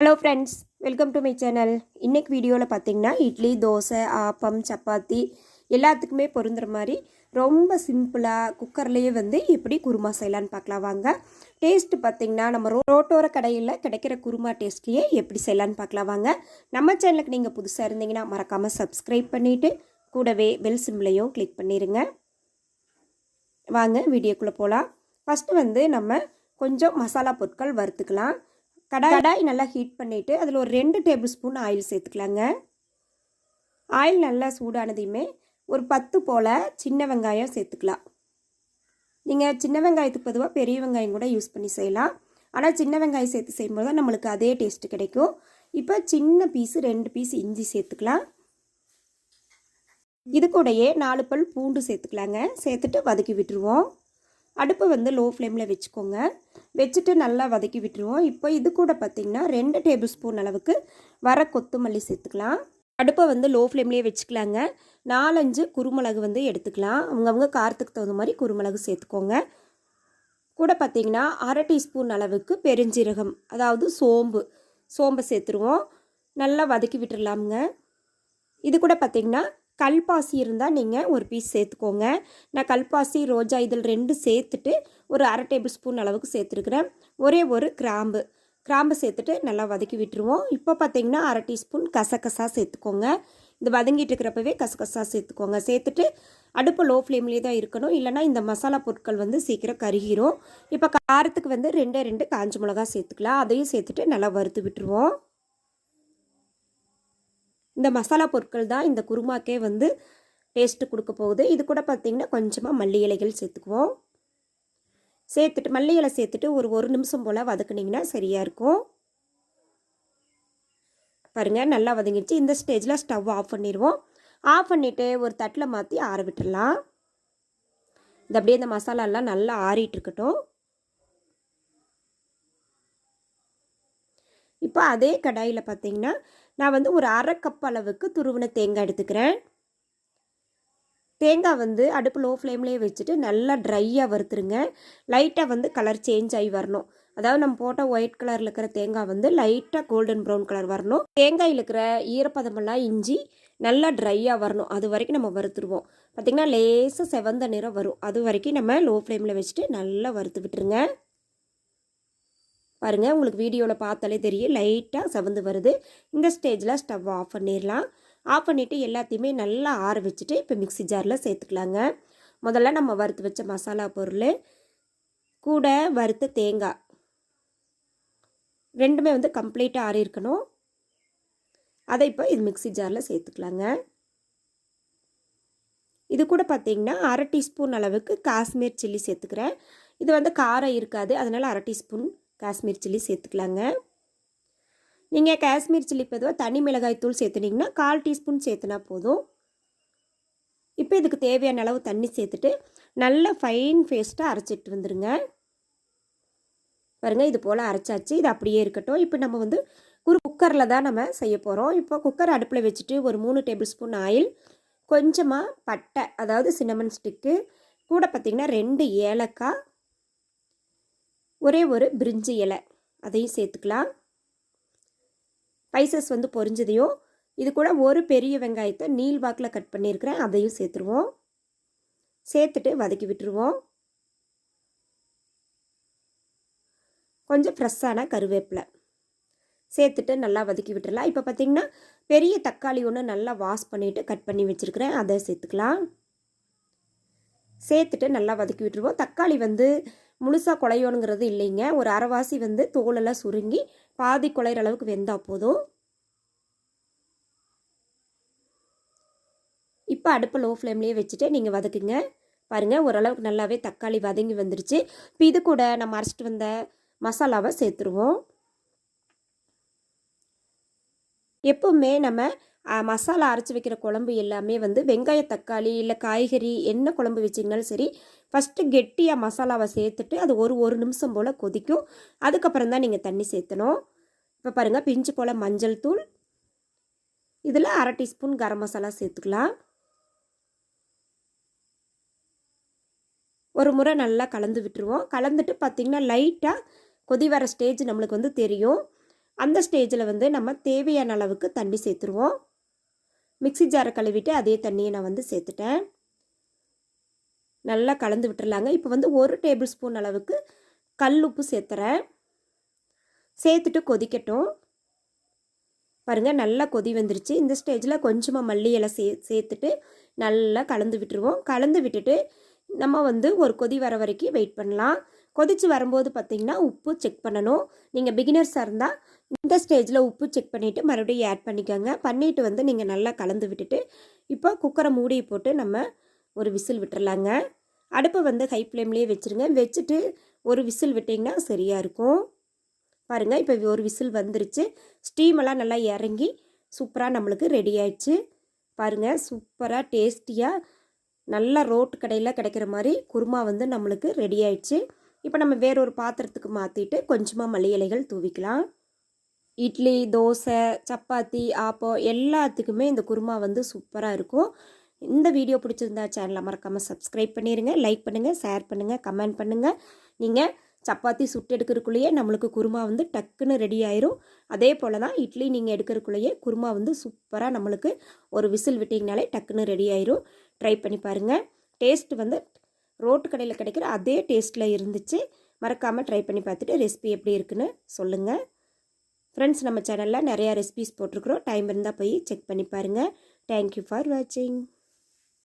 Hello friends welcome to my channel இன்றைக்கு வீடியோவில் பார்த்தீங்கன்னா இட்லி தோசை ஆப்பம் சப்பாத்தி எல்லாத்துக்குமே பொருந்துற மாதிரி ரொம்ப சிம்பிளாக குக்கர்லேயே வந்து எப்படி குருமா செய்யலான்னு பார்க்கலாம் வாங்க. டேஸ்ட்டு பார்த்தீங்கன்னா நம்ம ரோ ரோட்டோர கடையில் கிடைக்கிற குருமா டேஸ்ட்லேயே எப்படி செய்யலான்னு பார்க்கலாம் வாங்க. நம்ம சேனலுக்கு நீங்கள் புதுசாக இருந்தீங்கன்னா மறக்காமல் சப்ஸ்கிரைப் பண்ணிவிட்டு கூடவே பெல் சிம்லையும் கிளிக் பண்ணிடுங்க வாங்க வீடியோக்குள்ளே போகலாம் ஃபஸ்ட்டு வந்து நம்ம கொஞ்சம் மசாலா பொருட்கள் வறுத்துக்கலாம். கடாய் நல்லா ஹீட் பண்ணிவிட்டு அதில் ஒரு ரெண்டு டேபிள் ஸ்பூன் ஆயில் சேர்த்துக்கலாங்க. ஆயில் நல்லா சூடானதையுமே ஒரு பத்து போல் சின்ன வெங்காயம் சேர்த்துக்கலாம். நீங்கள் சின்ன வெங்காயத்துக்கு பொதுவாக பெரிய வெங்காயம் கூட யூஸ் பண்ணி செய்யலாம். ஆனால் சின்ன வெங்காயம் சேர்த்து செய்யும்போது தான் நம்மளுக்கு அதே டேஸ்ட்டு கிடைக்கும். இப்போ சின்ன பீஸு ரெண்டு பீஸ் இஞ்சி சேர்த்துக்கலாம். இது கூடயே நாலு பல் பூண்டு சேர்த்துக்கலாங்க. சேர்த்துட்டு வதக்கி விட்டுருவோம். அடுப்பை வந்து லோ ஃப்ளேமில் வச்சுக்கோங்க. வச்சுட்டு நல்லா வதக்கி விட்டுருவோம். இப்போ இது கூட பார்த்திங்கன்னா ரெண்டு டேபிள் ஸ்பூன் அளவுக்கு வர கொத்தமல்லி சேர்த்துக்கலாம். அடுப்பை வந்து லோ ஃப்ளேம்லேயே வச்சுக்கலாங்க. நாலஞ்சு குருமிளகு வந்து எடுத்துக்கலாம். அவங்கவுங்க காரத்துக்கு தகுந்த மாதிரி குருமிளகு சேர்த்துக்கோங்க. கூட பார்த்திங்கன்னா அரை டீஸ்பூன் அளவுக்கு பெருஞ்சீரகம் அதாவது சோம்பு சோம்பை சேர்த்துருவோம். நல்லா வதக்கி விட்டுடலாமுங்க இது கூட பார்த்திங்கன்னா கல்பாசி இருந்தால் நீங்கள் ஒரு பீஸ் சேர்த்துக்கோங்க. நான் கல்பாசி ரோஜா இதில் ரெண்டு சேர்த்துட்டு ஒரு அரை டேபிள் ஸ்பூன் அளவுக்கு சேர்த்துருக்குறேன். ஒரே ஒரு கிராம்பு. கிராம்பு சேர்த்துட்டு நல்லா வதக்கி விட்டுருவோம். இப்போ பார்த்தீங்கன்னா அரை டீஸ்பூன் கசகசா சேர்த்துக்கோங்க. இந்த வதங்கிட்டு இருக்கிறப்பவே கசகசா சேர்த்துக்கோங்க. சேர்த்துட்டு அடுப்பு லோ ஃப்ளேம்லேயே தான் இருக்கணும். இல்லைனா இந்த மசாலா பொருட்கள் வந்து சீக்கிரம் கருகிரும். இப்போ காரத்துக்கு வந்து ரெண்டே ரெண்டு காஞ்ச மிளகா சேர்த்துக்கலாம். அதையும் சேர்த்துட்டு நல்லா வறுத்து விட்டுருவோம். இந்த மசாலா பொருட்கள் தான் இந்த குருமாக்கே வந்து டேஸ்ட்டு கொடுக்க போகுது. இது கூட பார்த்திங்கன்னா கொஞ்சமாக மல்லி இலைகள் சேர்த்துக்குவோம். சேர்த்துட்டு மல்லி இலை சேர்த்துட்டு ஒரு ஒரு நிமிஷம் போல் வதக்குனிங்கன்னா சரியாக இருக்கும். பாருங்கள் நல்லா வதங்கிடுச்சு. இந்த ஸ்டேஜில் ஸ்டவ் ஆஃப் பண்ணிடுவோம். ஆஃப் பண்ணிவிட்டு ஒரு தட்டில் மாற்றி ஆற விட்டுடலாம் இது அப்படியே இந்த மசாலாலாம் நல்லா ஆறிட்டு இருக்கட்டும். இப்போ அதே கடாயில் பார்த்தீங்கன்னா நான் வந்து ஒரு அரை கப் அளவுக்கு துருவின தேங்காய் எடுத்துக்கிறேன். தேங்காய் வந்து அடுப்பு லோ ஃப்ளேம்லேயே வச்சுட்டு நல்லா ட்ரையாக வறுத்துருங்க. லைட்டாக வந்து கலர் சேஞ்ச் ஆகி வரணும். அதாவது நம்ம போட்ட ஒயிட் கலரில் இருக்கிற தேங்காய் வந்து லைட்டாக கோல்டன் ப்ரௌன் கலர் வரணும். தேங்காயில் இருக்கிற ஈரப்பதமெல்லாம் இஞ்சி நல்லா ட்ரையாக வரணும். அது வரைக்கும் நம்ம வறுத்துருவோம். பார்த்திங்கன்னா லேசாக செவந்த நிறம் வரும். அது வரைக்கும் நம்ம லோ ஃப்ளேமில் வச்சுட்டு நல்லா வறுத்து விட்டுருங்க. பாருங்கள் உங்களுக்கு வீடியோவில் பார்த்தாலே தெரியும். லைட்டாக செவந்து வருது. இந்த ஸ்டேஜில் ஸ்டவ் ஆஃப் பண்ணிடலாம் ஆஃப் பண்ணிவிட்டு எல்லாத்தையுமே நல்லா ஆற வச்சுட்டு இப்போ மிக்சி ஜாரில் சேர்த்துக்கலாங்க. முதல்ல நம்ம வறுத்து வச்ச மசாலா பொருள் கூட வறுத்த தேங்காய். ரெண்டுமே வந்து கம்ப்ளீட்டாக ஆறி இருக்கணும். அதை இப்போ இது மிக்சி ஜாரில் சேர்த்துக்கலாங்க. இது கூட பார்த்திங்கன்னா அரை டீஸ்பூன் அளவுக்கு காஷ்மீர் சில்லி சேர்த்துக்கிறேன். இது வந்து காரம் இருக்காது. அதனால் அரை டீஸ்பூன் காஷ்மீர் சில்லி சேர்த்துக்கலாங்க. நீங்கள் காஷ்மீர் சில்லி பொதுவாக தனி மிளகாய் தூள் சேர்த்துனீங்கன்னா கால் டீஸ்பூன் சேர்த்துனா போதும். இப்போ இதுக்கு தேவையான அளவு தண்ணி சேர்த்துட்டு நல்ல ஃபைன் பேஸ்ட்டாக அரைச்சிட்டு வந்துடுங்க பாருங்கள் இது போல் அரைச்சாச்சு. இது அப்படியே இருக்கட்டும். இப்போ நம்ம வந்து ஒரு குக்கரில் தான் நம்ம செய்ய போகிறோம் இப்போ குக்கர் அடுப்பில் வச்சுட்டு ஒரு மூணு டேபிள் ஸ்பூன் ஆயில் கொஞ்சமாக பட்டை அதாவது சின்னமன் ஸ்டிக்கு கூட பார்த்திங்கன்னா ரெண்டு ஏலக்காய் ஒரே ஒரு பிரிஞ்சி இலை. அதையும் சேர்த்துக்கலாம். ஸ்பைசஸ் வந்து பொரிஞ்சதையும் இது கூட ஒரு பெரிய வெங்காயத்தை நீல் வாக்கில் கட் பண்ணியிருக்கிறேன் அதையும் சேர்த்துருவோம். சேர்த்துட்டு வதக்கி விட்டுருவோம். கொஞ்சம் ஃப்ரெஷ்ஷான கருவேப்பிலை. சேர்த்துட்டு நல்லா வதக்கி விட்டுடலாம் இப்போ பார்த்திங்கன்னா பெரிய தக்காளி ஒன்று நல்லா வாஷ் பண்ணிவிட்டு கட் பண்ணி வச்சுருக்கிறேன் அதை சேர்த்துக்கலாம். சேர்த்துட்டு நல்லா வதக்கி விட்டுருவோம். தக்காளி வந்து முழுசாக குழையணுங்கிறது இல்லைங்க. ஒரு அரைவாசி வந்து தோலெல்லாம் சுருங்கி பாதி குழையிற அளவுக்கு வெந்தால் போதும். இப்போ அடுப்பை லோ ஃப்ளேம்லேயே வச்சுட்டு நீங்கள் வதக்குங்க. பாருங்கள் ஓரளவுக்கு நல்லாவே தக்காளி வதங்கி வந்துருச்சு. இப்போ இது கூட நம்ம அரைச்சிட்டு வந்த மசாலாவை சேர்த்துருவோம். எப்பவுமே நம்ம மசாலா அரைச்சி வைக்கிற குழம்பு எல்லாமே வந்து வெங்காய தக்காளி இல்லை காய்கறி என்ன குழம்பு வச்சிங்கனாலும் சரி ஃபஸ்ட்டு கெட்டியாக மசாலாவை சேர்த்துட்டு அது ஒரு ஒரு நிமிஷம் போல் கொதிக்கும். அதுக்கப்புறம் தான் நீங்கள் தண்ணி சேர்த்தணும். இப்போ பாருங்கள் பிஞ்சு போல் மஞ்சள் தூள். இதில் அரை டீஸ்பூன் கரம் மசாலா சேர்த்துக்கலாம். ஒரு முறை நல்லா கலந்து விட்டுருவோம். கலந்துட்டு பார்த்திங்கன்னா லைட்டாக கொதி வர ஸ்டேஜ் நம்மளுக்கு வந்து தெரியும். அந்த ஸ்டேஜில் வந்து நம்ம தேவையான அளவுக்கு தண்ணி சேர்த்துருவோம். மிக்ஸி ஜாரை கழுவிட்டு அதே தண்ணியை நான் வந்து சேர்த்துட்டேன். நல்லா கலந்து விட்டுறலாங்க. இப்போ வந்து ஒரு டேபிள் ஸ்பூன் அளவுக்கு கல் உப்பு சேர்த்துறேன். சேர்த்துட்டு கொதிக்கட்டும். பாருங்கள் நல்லா கொதி வந்துருச்சு. இந்த ஸ்டேஜில் கொஞ்சமாக மல்லி இலை சே சேர்த்துட்டு நல்லா கலந்து விட்டுருவோம். கலந்து விட்டுட்டு நம்ம வந்து ஒரு கொதி வர வரைக்கும் வெயிட் பண்ணலாம். கொதித்து வரும்போது பார்த்திங்கன்னா உப்பு செக் பண்ணணும். நீங்கள் பிகினர்ஸாக இருந்தால் இந்த ஸ்டேஜில் உப்பு செக் பண்ணிவிட்டு மறுபடியும் ஆட் பண்ணிக்கோங்க. பண்ணிவிட்டு வந்து நீங்கள் நல்லா கலந்து விட்டுட்டு இப்போ குக்கரை மூடி போட்டு நம்ம ஒரு விசில் விட்டுறலாங்க. அடுப்பை வந்து ஹை ஃப்ளேம்லேயே வச்சுருங்க. வச்சுட்டு ஒரு விசில் விட்டிங்கன்னா சரியாக இருக்கும். பாருங்கள் இப்போ ஒரு விசில் வந்துருச்சு. ஸ்டீமெல்லாம் நல்லா இறங்கி சூப்பராக நம்மளுக்கு ரெடி ஆயிடுச்சு. பாருங்கள் சூப்பராக டேஸ்டியாக நல்லா ரோட்டு கடையில் கிடைக்கிற மாதிரி குருமா வந்து நம்மளுக்கு ரெடி ஆயிடுச்சு. இப்போ நம்ம வேறொரு பாத்திரத்துக்கு மாற்றிட்டு கொஞ்சமாக மல்லி இலைகள் தூவிக்கலாம். இட்லி தோசை சப்பாத்தி ஆப்பம் எல்லாத்துக்குமே இந்த குருமா வந்து சூப்பராக இருக்கும். இந்த வீடியோ பிடிச்சிருந்தா சேனலை மறக்காமல் சப்ஸ்கிரைப் பண்ணிடுங்க லைக் பண்ணுங்கள் ஷேர் பண்ணுங்கள் கமெண்ட் பண்ணுங்கள் நீங்கள் சப்பாத்தி சுட்டு எடுக்கிறக்குள்ளேயே நம்மளுக்கு குருமா வந்து டக்குன்னு ரெடி ஆயிரும். அதே போல் தான் இட்லி நீங்கள் எடுக்கிறதுக்குள்ளேயே குருமா வந்து சூப்பராக நம்மளுக்கு ஒரு விசில் விட்டிங்கனாலே டக்குன்னு ரெடி ஆயிரும். ட்ரை பண்ணி பாருங்கள் டேஸ்ட் வந்து ரோட்டு கடையில் கிடைக்கிற அதே டேஸ்ட்டில் இருந்துச்சு. மறக்காமல் ட்ரை பண்ணி பார்த்துட்டு ரெசிபி எப்படி இருக்குன்னு சொல்லுங்கள் ஃப்ரெண்ட்ஸ் நம்ம சேனலில் நிறையா ரெசிபிஸ் போட்டிருக்குறோம். டைம் இருந்தால் போய் செக் பண்ணி பாருங்கள் தேங்க்யூ ஃபார் வாட்சிங்